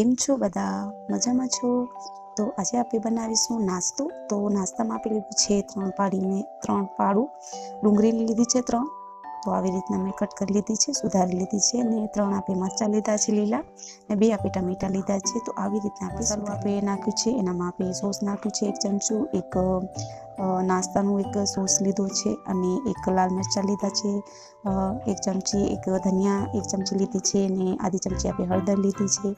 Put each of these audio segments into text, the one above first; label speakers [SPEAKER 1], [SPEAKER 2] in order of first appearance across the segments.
[SPEAKER 1] કેમ છો? બધા મજામાં છો? તો આજે આપણે બનાવીશું નાસ્તો. તો નાસ્તામાં આપણે લીધું છે ત્રણ પાડીને ત્રણ પાડું. ડુંગળી લીધી છે ત્રણ. તો આવી રીતના મેં કટ કરી લીધી છે, સુધારી લીધી છે અને ત્રણ આપણે મરચાં લીધા છે લીલા ને બે આપણે ટમેટા લીધા છે. તો આવી રીતના આપણે ચાલો આપણે નાખ્યું છે. એનામાં આપણે સોસ નાખ્યું છે, એક ચમચું, એક નાસ્તાનું એક સોસ લીધો છે અને એક લાલ મરચાં લીધા છે. એક ચમચી એક ધનિયા, એક ચમચી લીધી છે અને આધી ચમચી આપણે હળદર લીધી છે.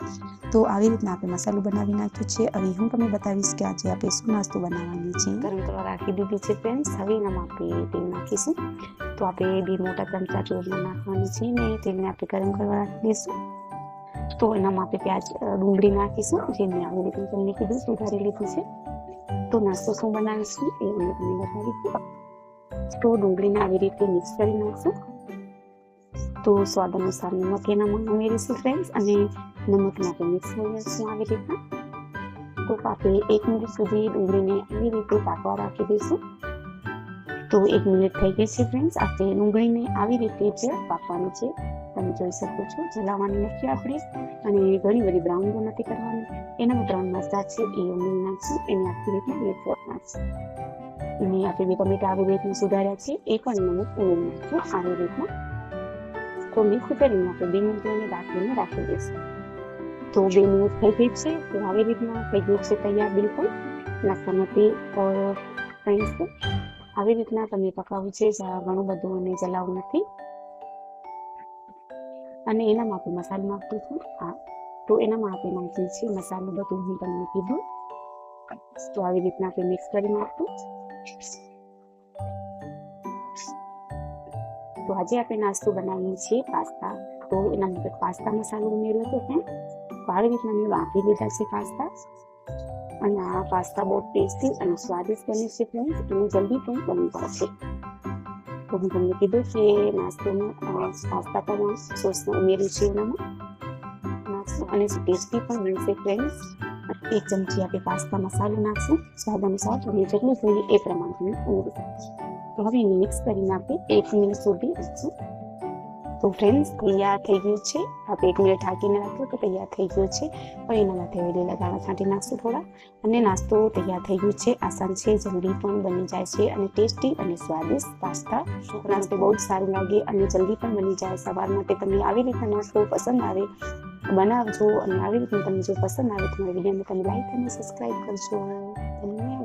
[SPEAKER 1] તો આવી રીતના આપણે મસાલો બનાવી નાખ્યો છે. હવે હું તમને બતાવીશ કે આજે આપણે શું નાસ્તો બનાવવાની છે.
[SPEAKER 2] ગરમ કરવા રાખી દીધી છે ફ્રેન્ડ્સ હવે એનામાં આપણે તેલ નાખીશું. તો આપણે બે મોટા ચમચા ચોરમાં નાખવાની છે ને તેલને આપણે ગરમ કરવા રાખી દઈશું. તો એનામાં આપણે પ્યાજ ડુંગળી નાખીશું. જે મેં આવી રીતે તમને કીધું, સુધારી લીધી છે. તો નાસ્તો શું બનાવીશું એ અમે તમને બતાવીશું તો ડુંગળીને આવી રીતે મિક્સ કરી નાખશું તો સ્વાદ અનુસાર નમક એનામાં ઉમેરીશું ફ્રેન્ડ્સ અને નમકને આપણે મિક્સ કરી નાખશું આવી રીતના તો આપણે એક મિનિટ સુધી ડુંગળીને આવી રીતે પાકવા રાખી દઈશું તો એક મિનિટ થઈ ગઈ છે ફ્રેન્ડ્સ આપણે ડુંગળીને આવી રીતે જ પાકવાની છે તમે જોઈ શકો છો. જલાવવાની નથી આપણે અને ઘણી બધી બ્રાઉન નથી કરવાની. એનામાં ત્રણ મરચા છે, એ ઉમેરી નાખશું એને આખી રીતે કરી નાખશું અને આપણે બે ટમેટા આવી રીતના સુધાર્યા છે, એ પણ નમક ઉમેરી નાખશું આવી રીતના. તો મિક્સ કરીને આપણે બે મિનિટ એને રાખીને રાખી દઈશું. તો બે મિનિટ થઈ ગઈ છે, તો આવી રીતના થઈ ગયું છે તૈયાર બિલકુલ. નાસ્તામાંથી ફ્રેન્ડ્સ આવી રીતના તમે પકાવ્યું છે ઘણું બધું અને જલાવું નથી. અને એનામાં આપણે મસાલો નાખીશું હા, તો એનામાં આપણે નાખીએ છીએ મસાલો બધું હું તમને કીધું. તો આવી રીતના આપણે મિક્સ કરી નાખશું તો આજે આપણે નાસ્તો બનાવીએ છીએ પાસ્તા. તો એના માટે પાસ્તા મસાલો ઉમેર્યો હતો ફ્રેન્ડ તો આવી રીતના મેં વાપરી લીધા છે પાસ્તા. અને આ પાસ્તા બહુ ટેસ્ટી અને સ્વાદિષ્ટ બને છે ફ્રેન્ડ અને જલ્દી પણ બની છે તો હું તમને કીધું કે નાસ્તોમાં પાસ્તા પણ સોસને ઉમેર્યું છે એનામાં નાખશું અને ટેસ્ટી પણ બનશે ફ્રેન્ડ્સ એક ચમચી આપણે પાસ્તા મસાલો નાખશું સ્વાદ અનુસાર તમને જેટલું જોઈએ એ પ્રમાણે તમે ઉમેરી તો હવે મિક્સ કરીને આપણે એક મિનિટ સુધી તો ફ્રેન્ડ્સ તૈયાર થઈ ગયું છે. આપણે એક મિનિટ ઢાંકીને રાખ્યું તો તૈયાર થઈ ગયું છે. પણ એના માટે હવે લીલા દાણા છાંટી નાખશું થોડા. અને નાસ્તો તૈયાર થઈ ગયું છે. આસાન છે, જલ્દી પણ બની જાય છે અને ટેસ્ટી અને સ્વાદિષ્ટ પાસ્તા. નાસ્તો બહુ જ સારું લાગે અને જલ્દી પણ બની જાય. સવાર માટે તમને આવી રીતના નાસ્તો પસંદ આવે, બનાવજો અને આવી રીતના તમને જો પસંદ આવે તો મારી વિડીયોને તમે લાઈક અને સબસ્ક્રાઈબ કરજો.